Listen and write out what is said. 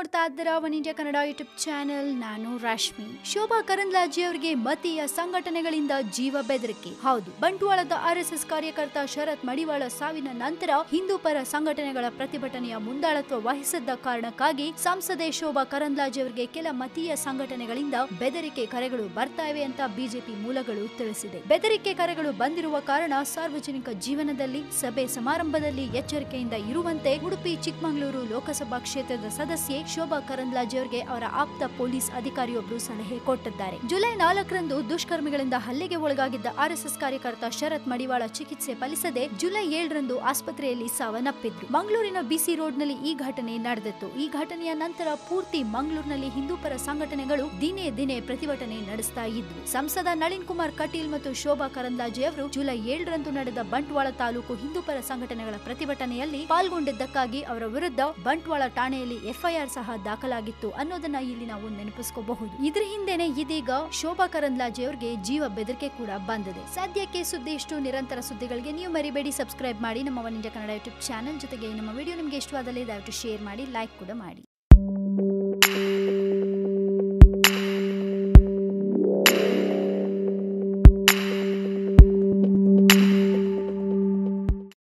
ನೋಡ್ತಾ ಇದ್ದೀರಾ one India Kannada YouTube channel. ನಾನು ರಶ್ಮಿ. ಶೋಭಾ ಕರಂದ್ಲಾಜಿ ಅವರಿಗೆ ಮತೀಯ ಸಂಘಟನೆಗಳಿಂದ ಜೀವ ಬೆದರಿಕೆ. ಹೌದು, ಬಂಟ್ವಾಳದ ಆರ್ಎಸ್ಎಸ್ ಕಾರ್ಯಕರ್ತ ಶರತ್ ಮಡಿವಾಳ ಸಾವಿನ ನಂತರ ಹಿಂದೂ ಪರ ಸಂಘಟನೆಗಳ ಪ್ರತಿಭಟನೆಯ ಮುಂದಾಳತ್ವ ವಹಿಸಿದ್ದ ಕಾರಣಕ್ಕಾಗಿ ಸಂಸದೆ ಶೋಭಾ ಕರಂದ್ಲಾಜಿ ಅವರಿಗೆ ಕೆಲ ಮತೀಯ ಸಂಘಟನೆಗಳಿಂದ ಬೆದರಿಕೆ ಕರೆಗಳು ಬರ್ತಾ ಇವೆ ಅಂತ ಬಿಜೆಪಿ ಮೂಲಗಳು ತಿಳಿಸಿದೆ. ಬೆದರಿಕೆ ಕರೆಗಳು ಬಂದಿರುವ ಕಾರಣ ಸಾರ್ವಜನಿಕ ಜೀವನದಲ್ಲಿ, ಸಭೆ ಸಮಾರಂಭದಲ್ಲಿ ಎಚ್ಚರಿಕೆಯಿಂದ ಇರುವಂತೆ ಉಡುಪಿ ಚಿಕ್ಕಮಗಳೂರು ಲೋಕಸಭಾ ಕ್ಷೇತ್ರದ ಸದಸ್ಯೆ ಶೋಭಾ ಕರಂದ್ಲಾಜೆ ಅವರಿಗೆ ಅವರ ಆಪ್ತ ಪೊಲೀಸ್ ಅಧಿಕಾರಿಯೊಬ್ಬರು ಸಲಹೆ ಕೊಟ್ಟಿದ್ದಾರೆ. ಜುಲೈ ನಾಲ್ಕರಂದು ದುಷ್ಕರ್ಮಿಗಳಿಂದ ಹಲ್ಲೆಗೆ ಒಳಗಾಗಿದ್ದ ಆರ್ಎಸ್ಎಸ್ ಕಾರ್ಯಕರ್ತ ಶರತ್ ಮಡಿವಾಳ ಚಿಕಿತ್ಸೆ ಫಲಿಸದೆ ಜುಲೈ ಏಳರಂದು ಆಸ್ಪತ್ರೆಯಲ್ಲಿ ಸಾವನ್ನಪ್ಪಿದ್ರು. ಮಂಗಳೂರಿನ ಬಿಸಿ ರೋಡ್ನಲ್ಲಿ ಈ ಘಟನೆ ನಡೆದಿತ್ತು. ಈ ಘಟನೆಯ ನಂತರ ಪೂರ್ತಿ ಮಂಗಳೂರಿನಲ್ಲಿ ಹಿಂದೂಪರ ಸಂಘಟನೆಗಳು ದಿನೇ ದಿನೇ ಪ್ರತಿಭಟನೆ ನಡೆಸ್ತಾ ಇದ್ವು ಸಂಸದ ನಳಿನ್ ಕುಮಾರ್ ಕಟೀಲ್ ಮತ್ತು ಶೋಭಾ ಕರಂದ್ಲಾಜೆ ಅವರು ಜುಲೈ ಏಳರಂದು ನಡೆದ ಬಂಟ್ವಾಳ ತಾಲೂಕು ಹಿಂದೂಪರ ಸಂಘಟನೆಗಳ ಪ್ರತಿಭಟನೆಯಲ್ಲಿ ಪಾಲ್ಗೊಂಡಿದ್ದಕ್ಕಾಗಿ ಅವರ ವಿರುದ್ಧ ಬಂಟ್ವಾಳ ಠಾಣೆಯಲ್ಲಿ ಎಫ್ಐಆರ್ ಸಹ ದಾಖಲಾಗಿತ್ತು ಅನ್ನೋದನ್ನ ಇಲ್ಲಿ ನಾವು ನೆನಪಿಸ್ಕೋಬಹುದು. ಇದ್ರ ಹಿಂದೆನೆ ಇದೀಗ ಶೋಭಾ ಕರಂದ್ಲಾಜೆ ಅವರಿಗೆ ಜೀವ ಬೆದರಿಕೆ ಕೂಡ ಬಂದಿದೆ. ಸದ್ಯಕ್ಕೆ ಸುದ್ದಿ ಇಷ್ಟು, ನಿರಂತರ ಸುದ್ದಿಗಳಿಗೆ ನೀವು ಮರಿಬೇಡಿ, ಸಬ್ಸ್ಕ್ರೈಬ್ ಮಾಡಿ ನಮ್ಮ one India Kannada YouTube channel ಜೊತೆಗೆ ನಮ್ಮ ವಿಡಿಯೋ ನಿಮಗೆ ಇಷ್ಟವಾದಲ್ಲಿ ದಯವಿಟ್ಟು ಶೇರ್ ಮಾಡಿ, ಲೈಕ್ ಕೂಡ ಮಾಡಿ.